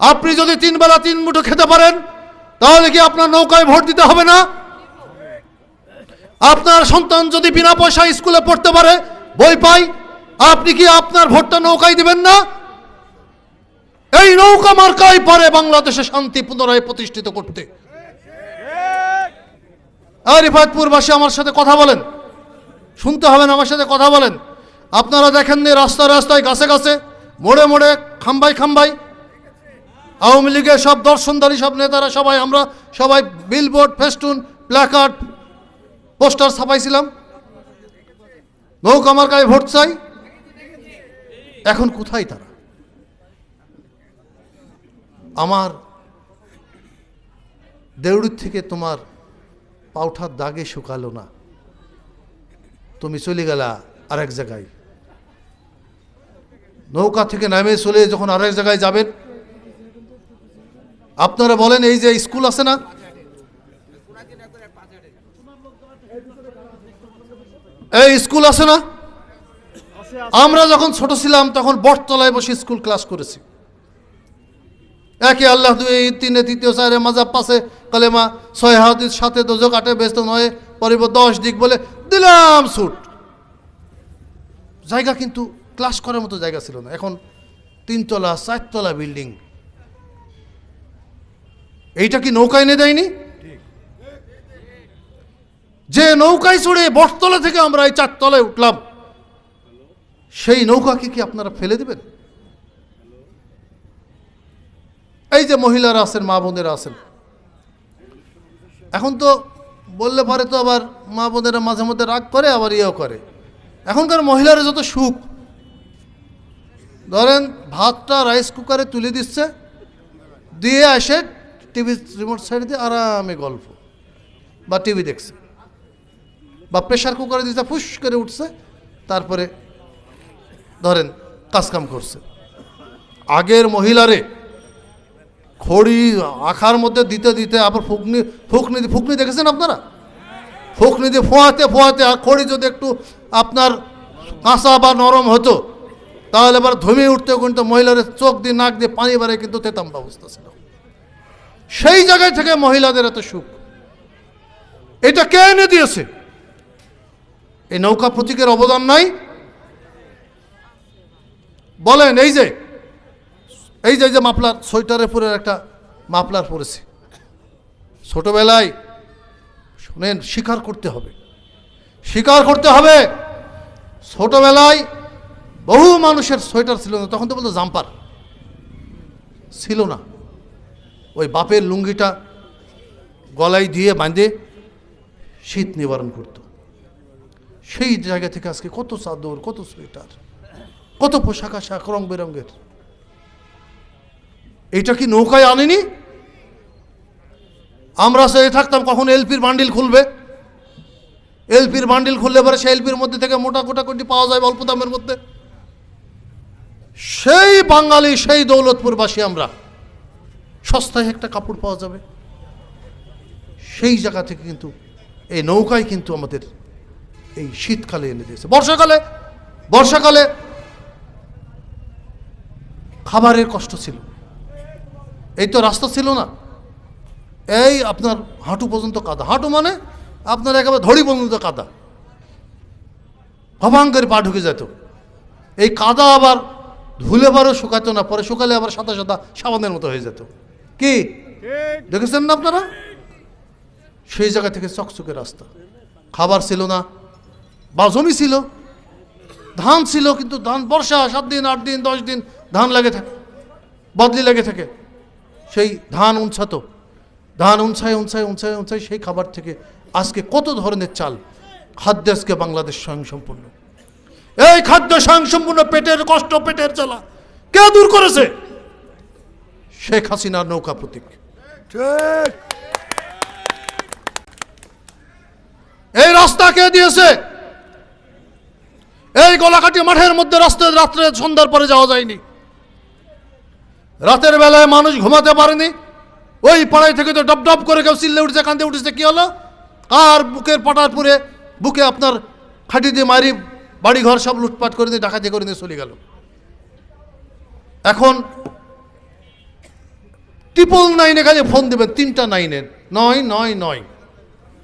আপনি যদি তিন বেলা তিন মুঠো খেতে পারেন, তাহলে কি আপনার নৌকায় ভোট দিতে হবে না? আপনার সন্তান যদি বিনা পয়সায় স্কুলে পড়তে পারে, বই পাই আপনি কি আপনার ভোটটা নৌকায় দিবেন না? এই নৌকা মার্কাই পারে বাংলাদেশে শান্তি পুনরায় প্রতিষ্ঠিত করতে। আর রিফায়তপুরবাসী আমার সাথে কথা বলেন। শুনতে হবে না, আমার সাথে কথা বলেন। আপনারা দেখেননি রাস্তায় রাস্তায় গাছে গাছে, মোড়ে মোড়ে খাম্বাই খাম্বাই আওয়ামী লীগের সব দর্শনদারী সব নেতারা সবাই, আমরা সবাই বিলবোর্ড ফেস্টুন প্ল্যাকার্ড পোস্টার ছাপাইছিলাম। নৌকা মার্কায় ভোট চাই। এখন কোথায় তারা? আমার দেউড়ির থেকে তোমার পাউঠার দাগে শুকালো না। তুমি চলে গেলা আরেক জায়গায়। নৌকা থেকে নামে চলে যখন আরেক জায়গায় যাবেন আপনারা বলেন, এই যে স্কুল আছে না? এই স্কুল আছে না? আমরা যখন ছোট ছিলাম, তখন বটতলায় বসে স্কুল ক্লাস করেছি। একে আল্লাহ দুই তিনে, তৃতীয়, চারে মাজাব পাশে কালেমা, ছয় হাদিস সাথে দোজক আটে ব্যস্ত নয়, পরিব, দশ দিক বলে দিলাম ছুট। জায়গা কিন্তু ক্লাস করার মতো জায়গা ছিল না। এখন তিনতলা, চারতলা বিল্ডিং। এইটা কি নৌকা এনে দেয়নি? যে নৌকায় চড়ে বটতলা থেকে আমরা এই চারতলায় উঠলাম, সেই নৌকাকে কি আপনারা ফেলে দেবেন? এই যে মহিলারা আছেন, মা বোনেরা আছেন, এখন তো বললে পারে তো আবার মা বোনেরা মাঝে মধ্যে রাগ করে, আবার ইয়েও করে। এখনকার মহিলারা যত সুখ। ধরেন ভাতটা রাইস কুকারে তুলে দিচ্ছে, দিয়ে আসে টিভি রিমোট সাইড দিয়ে আরামে গল্প বা টিভি দেখছে। বা প্রেশার কুকারে দিচ্ছে ফুস করে উঠছে, তারপরে ধরেন কাজকাম করছে। আগের মহিলারে খড়ি আখার মধ্যে দিতে দিতে আবার ফুকনি ফুকনি ফুকনি দেখেছেন আপনারা? ফুকনি দিয়ে ফোয়াতে ফোয়াতে আর খড়ি যদি একটু আপনার কাঁচা বা নরম হতো, তাহলে এবার ধমিয়ে উঠতে কিন্তু মহিলার চোখ দিয়ে, নাক দিয়ে পানি বাড়ে কিন্তু তেতাম ব্যবস্থা ছিল। সেই জায়গায় থেকে মহিলাদের এত সুখ। এটা কে এনে দিয়েছে? এই নৌকা প্রতীকের অবদান নাই। বলেন, এই যে এই যে যে মাফলার, সোয়েটারে পরে একটা মাফলার পরেছি। ছোটবেলায়, শোনেন স্বীকার করতে হবে। স্বীকার করতে হবে। ছোটবেলায় বহু মানুষের সোয়েটার ছিল না, তখন তো বলতো জাম্পার। ছিল না। ওই বাপের লুঙ্গিটা গলায় দিয়ে বাঁধে, শীত নিবারণ করত। সেই জায়গা থেকে আজকে কত চাদর, কত সোয়েটার, কত পোশাক আশাক, রং বেরঙ্গের এটা কি নৌকায় আনেনি? আমরা সে থাকতাম, কখন এলপির বান্ডিল খুলবে? এলপির বান্ডিল খুললে পরে সেই এলপির মধ্যে থেকে মোটা কোটা কোটি পাওয়া যায় অল্প দামের মধ্যে। সেই বাঙালি, সেই দৌলতপুরবাসী আমরা। সস্তায় একটা কাপড় পাওয়া যাবে। সেই জায়গা থেকে কিন্তু এই নৌকায় কিন্তু আমাদের এই শীতকালে এনে দিয়েছে। বর্ষাকালে বর্ষাকালে খাবারের কষ্ট ছিল। এই তো রাস্তা ছিল না। এই আপনার হাঁটু পর্যন্ত কাদা। হাঁটু মানে আপনার একেবারে ধড়ি পর্যন্ত কাদা। ভবাঙ্কের পা ঢুকে যেত। এই কাদা আবার ধুলে বারও শুকাতো না, পরে শুকালে আবার সাদা সাদা সাবানের মতো হয়ে যেত। কি? দেখেছেন না আপনারা? সেই জায়গা থেকে চকচকে রাস্তা। খাবার ছিল না বা জমি ছিল ধান ছিল কিন্তু ধান বর্ষা সাত দিন আট দিন দশ দিন ধান লাগে থাকে বদলি লাগে থাকে। সেই ধান উঞ্ছাতো ধান উঞ্ছায় উঞ্ছায় উঞ্ছায় উঞ্ছায় সেই খাবার থেকে আজকে কত ধরনের চাল খাদ্য আজকে বাংলাদেশ স্বয়ংসম্পূর্ণ। এই খাদ্য স্বয়ংসম্পূর্ণ পেটের কষ্ট পেটের জ্বালা। কে দূর করেছে? শেখ হাসিনার নৌকা প্রতীক। এই রাস্তা কে দিয়েছে? এই গলাকাটি মাঠের মধ্যে রাস্তা রাত্রে সন্ধ্যার পরে যাওয়া যায়নি। রাতের বেলায় মানুষ ঘুমাতে পারেনি। ওই পাড়ায় থেকে তো ডপ ডব করে কেউ চিল্লে উঠেছে কান্দে উঠেছে কি হলো? আর বুকের পাটার পুরে বুকে আপনার খাটি দিয়ে মারি বাড়ি ঘর সব লুটপাট করে দিয়ে ডাকাতি করে দিয়ে চলে গেল? এখন ট্রিপল নাইনে কাজে ফোন দেবেন, তিনটা নাইনের নয় নয় নয়।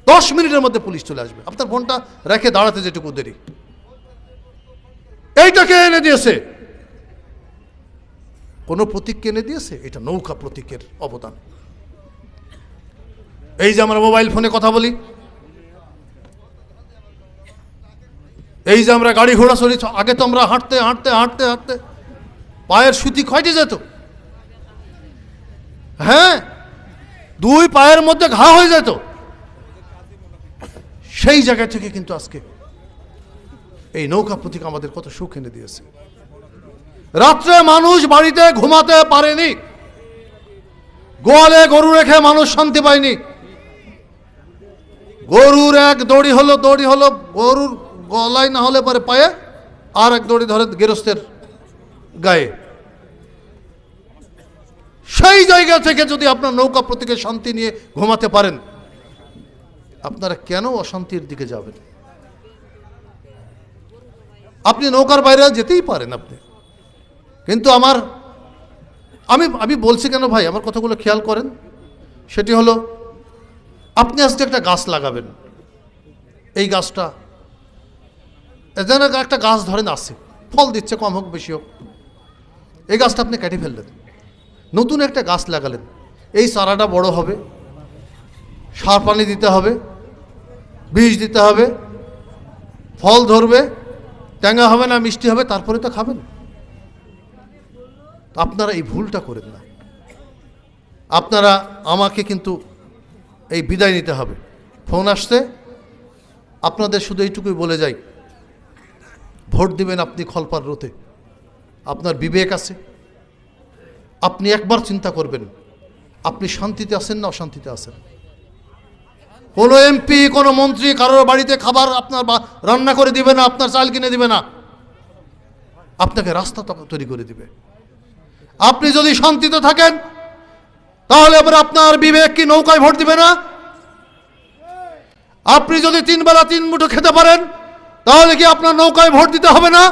দশ মিনিটের মধ্যে পুলিশ চলে আসবে। আপনার ফোনটা রেখে দাঁড়াতে যেটুকু দেরি। এইটাকে এনে দিয়েছে? কোনো প্রতীককে এনে দিয়েছে? এটা নৌকা প্রতীকের অবদান। এই যে আমরা মোবাইল ফোনে কথা বলি। এই যে আমরা গাড়ি ঘোড়া চলি আগে তো আমরা হাঁটতে হাঁটতে হাঁটতে হাঁটতে, পায়ের সুতি খয়টে যেত। হ্যাঁ? দুই পায়ের মধ্যে ঘা হয়ে যেত। সেই জায়গা থেকে কিন্তু আজকে এই নৌকা প্রতীক আমাদের কত সুখ এনে দিয়েছে। রাত্রে মানুষ বাড়িতে ঘুমাতে পারেনি। গোয়ালে গরু রেখে মানুষ শান্তি পায়নি। গরুর এক দড়ি হলো দড়ি হলো গরুর গলায় না হলে পরে পায়ে, আর এক দড়ি ধরে গেরস্তের গায়ে। সেই জায়গা থেকে যদি আপনার নৌকা প্রতীকে শান্তি নিয়ে ঘুমাতে পারেন, আপনারা কেন অশান্তির দিকে যাবেন? আপনি নৌকার বাইরে যেতেই পারেন আপনি। কিন্তু আমার, আমি আমি বলছি কেন ভাই, আমার কথাগুলো খেয়াল করেন। সেটি হলো, আপনি আজকে একটা গাছ লাগাবেন। এই গাছটা, যেন একটা গাছ ধরেন আসে ফল দিচ্ছে, কম হোক, বেশি হোক। এই গাছটা আপনি কেটে ফেললেন। নতুন একটা গাছ লাগালেন। এই চারাটা বড় হবে, সার পানি দিতে হবে, বীজ দিতে হবে, ফল ধরবে ট্যাঙ্গা হবে না, মিষ্টি হবে, তারপরে তো খাবেন। আপনারা এই ভুলটা করেন না। আপনারা আমাকে কিন্তু এই বিদায় নিতে হবে। ফোন আসতে আপনাদের শুধু এইটুকুই বলে যাই। ভোট দিবেন আপনি খলপার রোতে। আপনার বিবেক আছে। আপনি একবার চিন্তা করবেন, আপনি শান্তিতে আছেন না অশান্তিতে আছেন? কোনো এমপি কোনো মন্ত্রী কারোর বাড়িতে খাবার আপনার রান্না করে দিবে না, আপনার চাল কিনে দিবে না, আপনাকে রাস্তা তৈরি করে দিবে। আপনি যদি শান্তিতে থাকেন, তাহলে এবার আপনার বিবেক কি নৌকায় ভোট দিবে না? আপনি যদি তিন বেলা তিন মুঠো খেতে পারেন, তাহলে কি আপনার নৌকায় ভোট দিতে হবে না?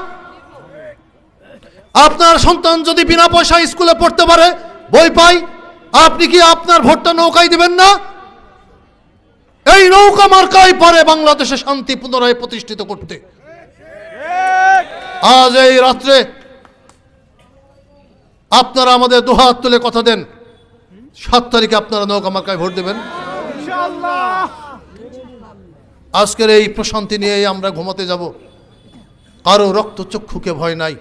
আপনার সন্তান যদি বিনা পয়সায় স্কুলে পড়তে পারে, বই পাই আপনি কি আপনার ভোটটা নৌকায় দিবেন না? এই নৌকা মার্কাই পারে বাংলাদেশে শান্তি পুনরায় প্রতিষ্ঠিত করতে। আজ এই রাত্রে আপনারা আমাদের দুহাত তুলে কথা দেন। সাত তারিখে আপনারা নৌকা মার্কায় ভোট দেবেন। আজকের এই প্রশান্তি নিয়েই আমরা ঘুমাতে যাব। কারও রক্তচক্ষুকে ভয় নাই।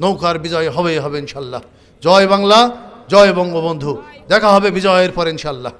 নৌকার বিজয় হবে হবে ইনশাল্লাহ। জয় বাংলা জয় বঙ্গবন্ধু। দেখা হবে বিজয়ের পর ইনশাল্লাহ।